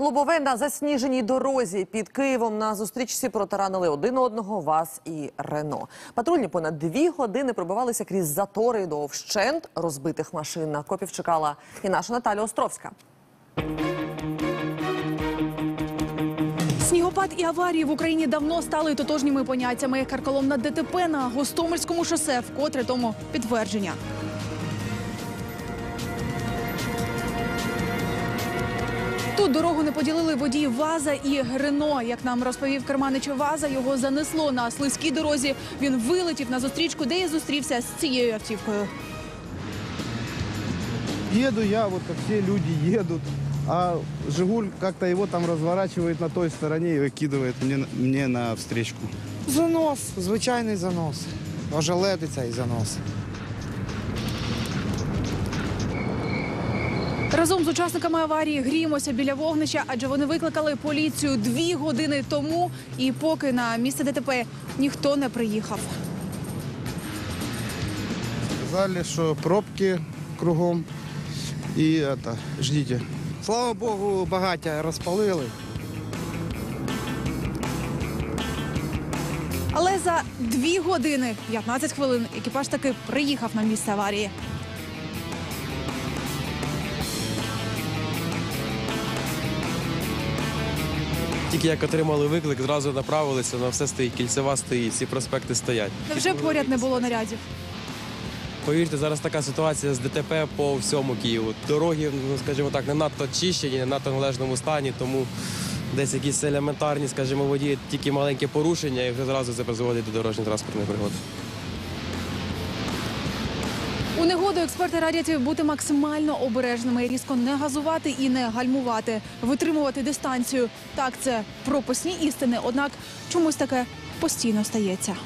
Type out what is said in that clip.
Лобове на засніженій дорозі під Києвом на зустрічці протаранили один одного ВАЗ і Рено. Патрульні понад дві години пробивалися крізь затори до вщент розбитих машин. На копів чекала і наша Наталя Островська. Снігопад і аварії в Україні давно стали тотожніми поняттями. Карколомна ДТП на Гостомельському шосе вкотре тому підтвердження. Тут дорогу не поділили водії Ваза і Рено. Як нам розповів керманич Ваза, його занесло на слизькій дорозі. Він вилетів на зустрічку, де і зустрівся з цією автівкою. Еду я, вот как все люди едут, а «Жигуль» как-то его там разворачивает на той стороне и выкидывает мне, мне на встречку. Занос, звичайний занос. Ожеледиця і занос. Разом з учасниками аварії гріємося біля вогнища, адже вони викликали поліцію дві години тому. І поки на місце ДТП ніхто не приїхав. Сказали, что пробки кругом и это, ждите. Слава Богу, багаття розпалили. Але за дві години 15 хвилин екіпаж таки приїхав на місце аварії. Тільки як отримали виклик, зразу направилися на все стоїть, кільцева стоїть, всі проспекти стоять. Невже поряд не було нарядів? Повірте, зараз така ситуація з ДТП по всьому Києву. Дороги, ну скажімо так, не надто чищені, не надто належному стані, тому десь якісь елементарні, скажімо, водії, тільки маленьке порушення, і вже зразу це призводить до дорожньо-транспортної пригоди. У негоду експерти радять бути максимально обережними, різко не газувати і не гальмувати, витримувати дистанцію. Так, це прописні істини, однак чомусь таке постійно стається.